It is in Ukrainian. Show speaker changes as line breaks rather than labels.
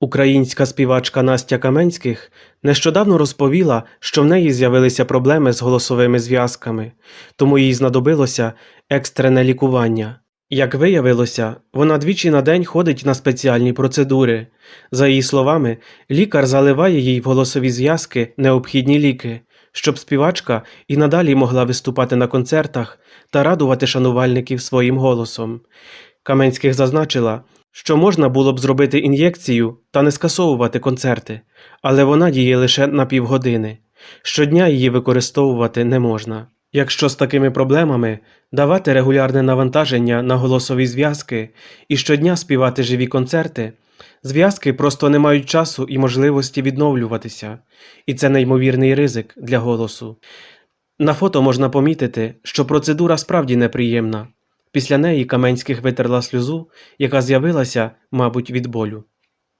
Українська співачка Настя Каменських нещодавно розповіла, що в неї з'явилися проблеми з голосовими зв'язками, тому їй знадобилося екстрене лікування. Як виявилося, вона двічі на день ходить на спеціальні процедури. За її словами, лікар заливає їй в голосові зв'язки необхідні ліки, щоб співачка і надалі могла виступати на концертах та радувати шанувальників своїм голосом. Каменських зазначила, що можна було б зробити ін'єкцію та не скасовувати концерти, але вона діє лише на півгодини. Щодня її використовувати не можна. Якщо з такими проблемами давати регулярне навантаження на голосові зв'язки і щодня співати живі концерти, зв'язки просто не мають часу і можливості відновлюватися, і це неймовірний ризик для голосу. На фото можна помітити, що процедура справді неприємна. Після неї Каменських витерла сльозу, яка з'явилася, мабуть, від болю.